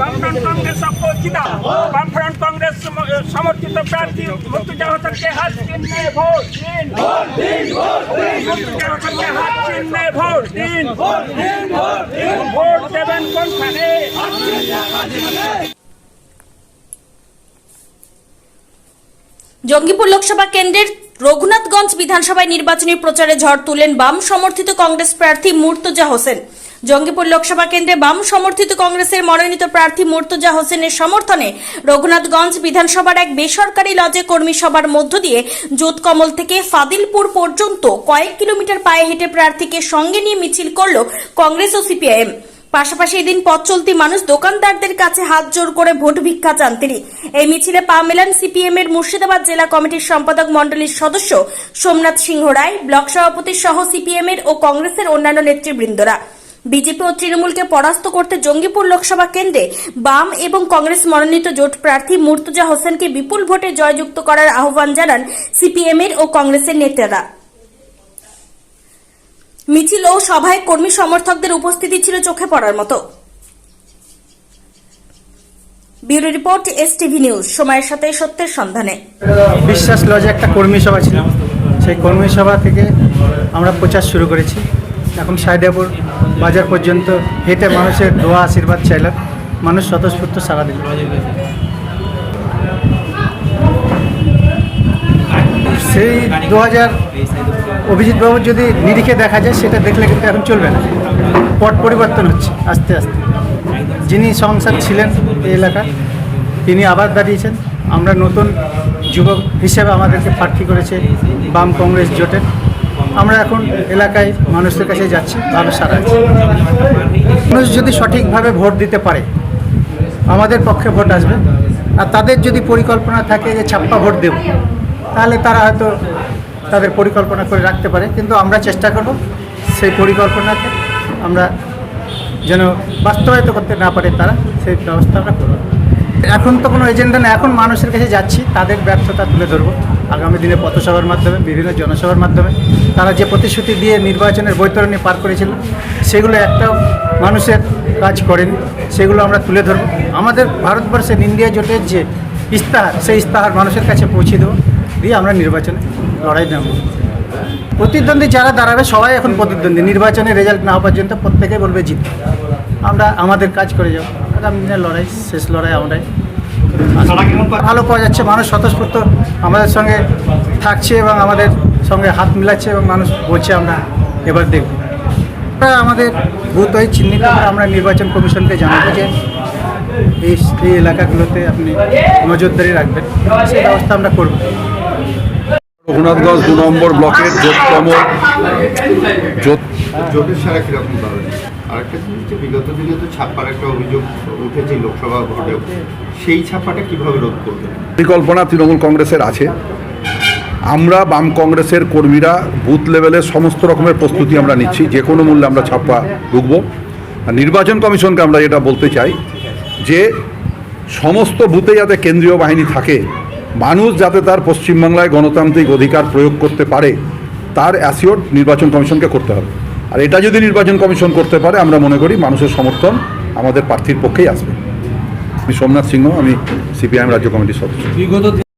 বামফ্রন্ট কংগ্রেস বামফ্রন্ট কংগ্রেস সমর্থিত প্রার্থী হাত চিহ্নে ভোট হাত চিহ্নে ভোট ভোট দেবেন জঙ্গিপুর লোকসভা কেন্দ্রের রঘুনাথগঞ্জ বিধানসভায় নির্বাচনী প্রচারে ঝড় তুলেন বাম সমর্থিত কংগ্রেস প্রার্থী মুর্তজা হোসেন। জঙ্গিপুর লোকসভা কেন্দ্রে বাম সমর্থিত কংগ্রেসের মনোনীত প্রার্থী মুর্তজা হোসেনের সমর্থনে রঘুনাথগঞ্জ বিধানসভার এক বেসরকারি লজে কর্মী সভার মধ্য দিয়ে জোতকমল থেকে ফাদিলপুর পর্যন্ত কয়েক কিলোমিটার পায়ে হেঁটে প্রার্থীকে সঙ্গে নিয়ে মিছিল করল কংগ্রেস ও সিপিআইএম। পাশাপাশি এদিন পথ চলতি মানুষ দোকানদারদের কাছে হাত জোর করে ভোট ভিক্ষা চান তিনি। এই মিছিলে পা মেলান সিপিএম এর মুর্শিদাবাদ জেলা কমিটির সম্পাদক মণ্ডলীর সদস্য সোমনাথ সিংহ রায়, ব্লক সভাপতি সহ সিপিএম এর ও কংগ্রেসের অন্যান্য নেতৃবৃন্দরা। বিজেপি ও তৃণমূলকে পরাস্ত করতে জঙ্গিপুর লোকসভা কেন্দ্রে বাম এবং কংগ্রেস মনোনীত জোট প্রার্থী মুর্তুজা হোসেনকে বিপুল ভোটে জয়যুক্ত করার আহ্বান জানান সিপিএম এর ও কংগ্রেসের নেতারা। মিছিল ও সভায় কর্মী সমর্থকদের উপস্থিতি ছিল চোখে পড়ার মতো। Bureau report S TV news, সময়ের সাথে সত্যের সন্ধানে। বিশ্বাস লজে একটা কর্মী সভা ছিল। সেই কর্মী সভা থেকে আমরা প্রচার শুরু করেছি। এখন সাইদাপুর বাজার পর্যন্ত হেঁটে মানুষের দোয়া, আশীর্বাদ চাইলাম। মানুষ স্বতঃস্ফূর্ত সারা দিল। সেই দু হাজার অভিজিৎবাবুর যদি নিরিখে দেখা যায়, সেটা দেখলে কিন্তু এখন চলবে না। পট পরিবর্তন হচ্ছে আস্তে আস্তে। যিনি সংসার ছিলেন এই এলাকার, তিনি আবার দাঁড়িয়েছেন। আমরা নতুন যুবক হিসেবে আমাদেরকে প্রার্থী করেছে বাম কংগ্রেস জোটের আমরা এখন এলাকায় মানুষদের কাছে যাচ্ছি, ভালো সারা। মানুষ যদি সঠিকভাবে ভোট দিতে পারে, আমাদের পক্ষে ভোট আসবে। আর তাদের যদি পরিকল্পনা থাকে যে ছাপ্পা ভোট দেব, তাহলে তারা হয়তো তাদের পরিকল্পনা করে রাখতে পারে। কিন্তু আমরা চেষ্টা করব সেই পরিকল্পনাকে আমরা যেন বাস্তবায়িত করতে না পারে তারা, সেই ব্যবস্থা আমরা করব এখন তো কোনো এজেন্ডা না এখন মানুষের কাছে যাচ্ছি, তাদের ব্যর্থতা তুলে ধরবো। আগামী দিনে পথসভার মাধ্যমে, বিভিন্ন জনসভার মাধ্যমে। তারা যে প্রতিশ্রুতি দিয়ে নির্বাচনের বৈতরণী পার করেছিল, সেগুলো একটা মানুষের কাজ করেনি। সেগুলো আমরা তুলে ধরবো। আমাদের ভারতবর্ষের ইন্ডিয়া জোটের যে ইস্তাহার, সেই ইস্তাহার মানুষের কাছে পৌঁছে দেবো। দিয়ে আমরা নির্বাচনে লড়াই নেব প্রতিদ্বন্দ্বী যারা দাঁড়াবে, সবাই এখন প্রতিদ্বন্দ্বী। নির্বাচনের রেজাল্ট না হওয়া পর্যন্ত প্রত্যেকে বলবে জিত। আমরা, আমাদের কাজ করে যাব। লড়াই শেষ লড়াই আমরাই ভালো পাওয়া যাচ্ছে মানুষ স্বতঃস্ফূর্ত আমাদের সঙ্গে থাকছে এবং আমাদের সঙ্গে হাত মিলাচ্ছে এবং মানুষ বলছে আমরা এবার দেখব। আমরা আমাদের বুথ হয়ে চিহ্নিত করে আমরা নির্বাচন কমিশনকে জানাব যে এই এই এলাকাগুলোতে আপনি নজরদারি রাখবেন সেই ব্যবস্থা আমরা করব। রঘুনাথগঞ্জ দু নম্বর ব্লকের যোগতম যোগ আরেকটা জিনিস বিগত দিনে তো ছাপ্পার একটা অভিযোগ উঠেছে লোকসভা সেই ছাপ্পাটা কীভাবে রোধ করবেন পরিকল্পনা তৃণমূল কংগ্রেসের আছে। আমরা বাম কংগ্রেসের কর্মীরা বুথ লেভেলে সমস্ত রকমের প্রস্তুতি আমরা নিচ্ছি। যে কোনো মূল্যে আমরা ছাপ্পা ঢুকবো। নির্বাচন কমিশনকে আমরা যেটা বলতে চাই, যে সমস্ত বুথে যাতে কেন্দ্রীয় বাহিনী থাকে, মানুষ যাতে তার পশ্চিমবাংলায় গণতান্ত্রিক অধিকার প্রয়োগ করতে পারে, তার অ্যাসিওর নির্বাচন কমিশনকে করতে হবে। আর এটা যদি নির্বাচন কমিশন করতে পারে, আমরা মনে করি মানুষের সমর্থন আমাদের প্রার্থীর পক্ষেই আসবে। আমি সোমনাথ সিংহ, আমি সিপিআইএম রাজ্য কমিটির সদস্য।